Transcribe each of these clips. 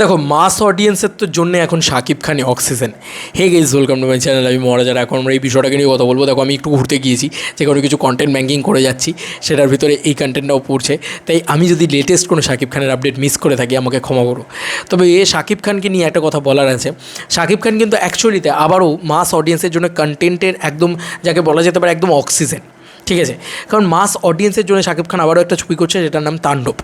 দেখো মাস অডিয়েন্সের তো জন্য এখন Shakib খানই oxygen hey guys welcome to my channel আমি মহারাজার এখন আমরা এই বিষয়টাকে নিয়ে কথা বলব। দেখো, আমি একটু ঘুরতে গিয়েছি যেখানে কিছু কন্টেন্ট ব্যাঙ্কিং করে যাচ্ছি, সেটার ভিতরে এই কন্টেন্টটাও পড়ছে। তাই আমি যদি লেটেস্ট কোনো শাকিব খানের আপডেট মিস করে থাকি, আমাকে ক্ষমা করো। তবে এ শাকিব খানকে নিয়ে একটা কথা বলার আছে। শাকিব খান কিন্তু অ্যাকচুয়ালিতে আবারও মাস অডিয়েন্সের জন্য কন্টেন্টের একদম, যাকে বলা যেতে পারে একদম অক্সিজেন ঠিক আছে? কারণ মাস অডিয়েন্সের জন্য শাকিব খান আবারও একটা ছবি করছে যেটার নাম তাণ্ডব।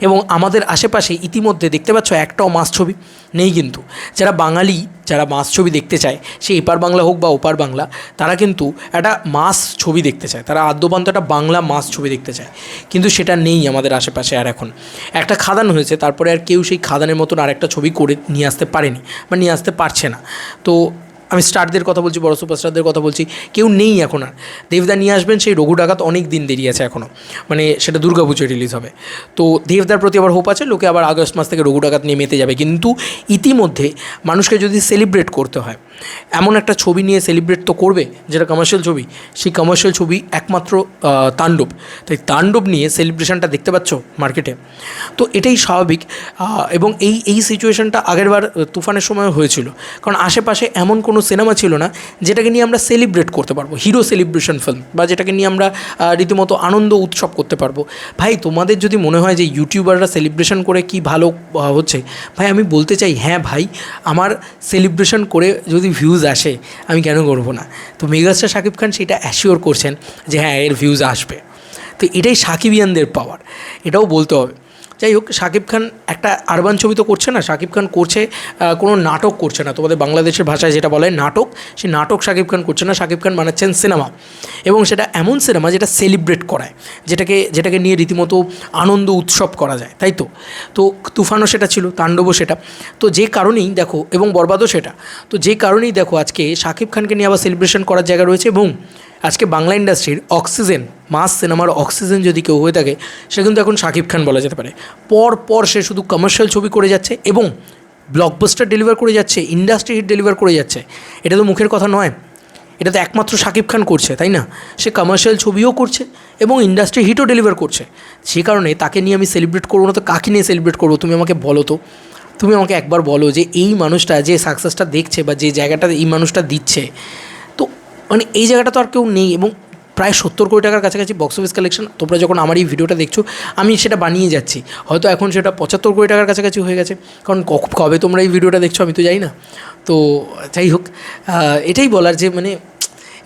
এবং আমাদের আশেপাশে ইতিমধ্যে দেখতে পাচ্ছ একটাও মাস ছবি নেই কিন্তু। যারা বাঙালি, যারা মাস ছবি দেখতে চায়, সে এপার বাংলা হোক বা ওপার বাংলা, তারা কিন্তু একটা মাস ছবি দেখতে চায়। তারা আদ্যপান্ত একটা বাংলা মাস ছবি দেখতে চায়। কিন্তু সেটা নেই আমাদের আশেপাশে আর এখন। একটা খাদান হয়েছে, তারপরে আর কেউ সেই খাদানের মতন আর একটা ছবি করে নিয়ে আসতে পারেনি বা নিয়ে আসতে পারছে না। তো আমি স্টারদের কথা বলছি, বড় সুপারস্টারদের কথা বলছি, কেউ নেই এখন আর। দেবদা নিয়ে আসবেন, সেই রঘু ডাকাত অনেক দিন দেরি আছে এখনও মানে সেটা দুর্গাপুজোয় রিলিজ হবে। তো দেবদার প্রতি আবার হোপ আছে, লোকে আবার আগস্ট মাস থেকে রঘু ডাকাত নিয়ে মেতে যাবে। কিন্তু ইতিমধ্যে মানুষকে যদি সেলিব্রেট করতে হয়, এমন একটা ছবি নিয়ে সেলিব্রেট তো করবে, যেটা কমার্শিয়াল ছবি, সেই কমার্শিয়াল ছবি একমাত্র তাণ্ডব। তাই তাণ্ডব নিয়ে সেলিব্রেশনটা দেখতে পাচ্ছ মার্কেটে তো এটাই স্বাভাবিক এবং এই এই সিচুয়েশনটা আগেরবার তুফানের সময় হয়েছিল। কারণ আশেপাশে এমন কোনো সিনেমা ছিল না, যেটাকে নিয়ে আমরা সেলিব্রেট করতে পারব হিরো সেলিব্রেশন ফিল্ম বা যেটাকে নিয়ে আমরা রীতিমতো আনন্দ উৎসব করতে পারব। ভাই, তোমাদের যদি মনে হয় যে ইউটিউবাররা সেলিব্রেশন করে কি ভালো হচ্ছে, ভাই, আমি বলতে চাই হ্যাঁ ভাই, আমার সেলিব্রেশন করে যদি ভিউজ আসে, আমি কেন করব না? তো মেগাস্টার শাকিব খান সেটা অ্যাসিওর করছেন যে হ্যাঁ এর ভিউজ আসবে। তো এটাই সাকিবিয়ানদের পাওয়ার এটাও বলতে হবে। যাই হোক শাকিব খান একটা আরবান ছবি তো করছে না শাকিব খান করছে কোনো নাটক করছে না। তোমাদের বাংলাদেশের ভাষায় যেটা বলে নাটক, সেই নাটক শাকিব খান করছে না শাকিব খান বানাচ্ছেন সিনেমা। এবং সেটা এমন সিনেমা যেটা সেলিব্রেট করায়, যেটাকে যেটাকে নিয়ে রীতিমতো আনন্দ উৎসব করা যায়, তাই তো? তো তুফানও সেটা ছিল, তাণ্ডবও সেটা। তো যে কারণেই দেখো, এবং বরবাদও সেটা। তো যে কারণেই দেখো আজকে শাকিব খানকে নিয়ে আবার সেলিব্রেশন করার জায়গা রয়েছে এবং আজকে বাংলা ইন্ডাস্ট্রির অক্সিজেন, মাস সিনেমার অক্সিজেন যদি কেউ হয়ে থাকে, সে কিন্তু এখন শাকিব খান বলা যেতে পারে। পর পর সে শুধু কমার্শিয়াল ছবি করে যাচ্ছে এবং ব্লকবাস্টার ডেলিভার করে যাচ্ছে ইন্ডাস্ট্রি হিট ডেলিভার করে যাচ্ছে। এটা তো মুখের কথা নয়। এটা তো একমাত্র শাকিব খান করছে, তাই না? সে কমার্শিয়াল ছবিও করছে এবং ইন্ডাস্ট্রি হিটও ডেলিভার করছে। সে কারণে তাকে নিয়ে আমি সেলিব্রেট করব না, তো কাকে নিয়ে সেলিব্রেট করব? তুমি আমাকে বলো তো। তুমি আমাকে একবার বলো যে এই মানুষটা যে সাকসেসটা দেখছে বা যে জায়গাটা এই মানুষটা দিচ্ছে মানে এই জায়গাটা তো আর কেউ নেই এবং প্রায় সত্তর কোটি টাকার কাছাকাছি বক্স অফিস কালেকশন তোমরা যখন আমার এই ভিডিওটা দেখছ, আমি সেটা বানিয়ে যাচ্ছি। হয়তো এখন সেটা পঁচাত্তর কোটি টাকার কাছাকাছি হয়ে গেছে। কারণ কবে তোমরা এই ভিডিওটা দেখছ আমি তো জানি না। তো, যাই হোক এটাই বলার যে মানে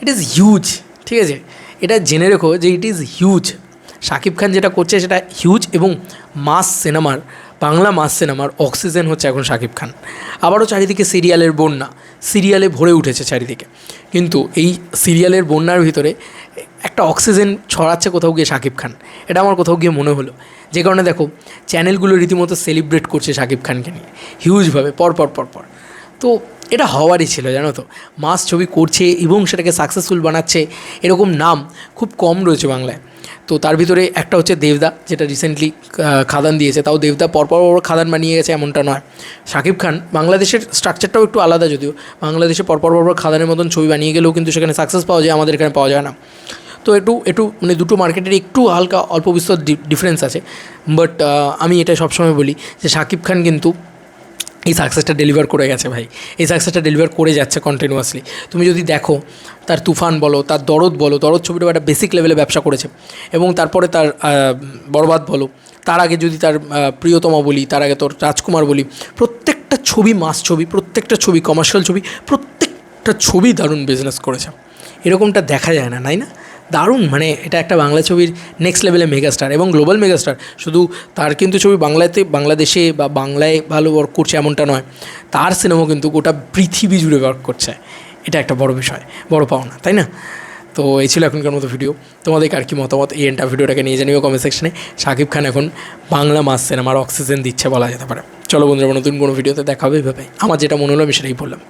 ইট ইজ হিউজ ঠিক আছে? এটা জেনে রেখো যে it is huge Shakib Khan যেটা করছে সেটা হিউজ এবং মাস সিনেমার বাংলা মাস সিনেমার অক্সিজেন হচ্ছে এখন শাকিব খান। আবারও চারিদিকে সিরিয়ালের বন্যা। সিরিয়ালে ভরে উঠেছে চারিদিকে। কিন্তু এই সিরিয়ালের বন্যার ভিতরে একটা অক্সিজেন ছড়াচ্ছে কোথাও গিয়ে শাকিব খান। এটা আমার কোথাও গিয়ে মনে হলো। যে কারণে দেখো, চ্যানেলগুলো রীতিমতো সেলিব্রেট করছে শাকিব খানকে নিয়ে। হিউজভাবে পর পর পর পর তো এটা হওয়ারই ছিল, জানো তো। মাস ছবি করছে এবং সেটাকে সাকসেসফুল বানাচ্ছে, এরকম নাম খুব কম রয়েছে বাংলায়। তো তার ভিতরে একটা হচ্ছে দেবদা, যেটা রিসেন্টলি খাদান দিয়েছে। তাও দেবদা পরপর পর খাদান বানিয়ে গেছে, এমনটা নয়। শাকিব খান, বাংলাদেশের স্ট্রাকচারটাও একটু আলাদা যদিও। বাংলাদেশে পরপর পরপর খাদানের মতন ছবি বানিয়ে গেলেও কিন্তু সেখানে সাকসেস পাওয়া যায়, আমাদের এখানে পাওয়া যায় না। তো একটু একটু মানে দুটো মার্কেটের একটু হালকা, অল্প বিস্তর ডিফারেন্স আছে। বাট আমি এটা সবসময় বলি যে শাকিব খান কিন্তু এই সাকসেসটা ডেলিভার করে গেছে ভাই। এই সাকসেসটা ডেলিভার করে যাচ্ছে কন্টিনিউয়াসলি তুমি যদি দেখো, তার তুফান বলো, তার দরদ বলো, দরদ ছবিটা একটা বেসিক লেভেলে ব্যবসা করেছে। এবং তারপরে তার বরবাদ বলো, তার আগে যদি তার প্রিয়তমা বলি, তার আগে তোর রাজকুমার বলি, প্রত্যেকটা ছবি মাস ছবি, প্রত্যেকটা ছবি কমার্শিয়াল ছবি, প্রত্যেকটা ছবি দারুণ বিজনেস করেছে। এরকমটা দেখা যায় না তাই না? দারুণ মানে এটা একটা বাংলা ছবির নেক্সট লেভেলে মেগাস্টার এবং গ্লোবাল মেগাস্টার শুধু তার কিন্তু ছবি বাংলাতে, বাংলাদেশে বা বাংলায় ভালো ওয়ার্ক করছে এমনটা নয়, তার সিনেমা কিন্তু গোটা পৃথিবী জুড়ে ওয়ার্ক করছে। এটা একটা বড় বিষয়, বড় পাওনা, তাই না? তো এই ছিল এখনকার মতো ভিডিও তোমাদের আর কি মতামত? এই এন্টা ভিডিওটাকে নিয়ে জানিও কমেন্ট সেকশনে শাকিব খান এখন বাংলা মাস সিনেমার অক্সিজেন দিচ্ছে বলা যেতে পারে। চলো বন্ধুরা, নতুন কোনো ভিডিওতে দেখা হবে এভাবে আমার যেটা মনে হলো, আমি সেটাই বললাম।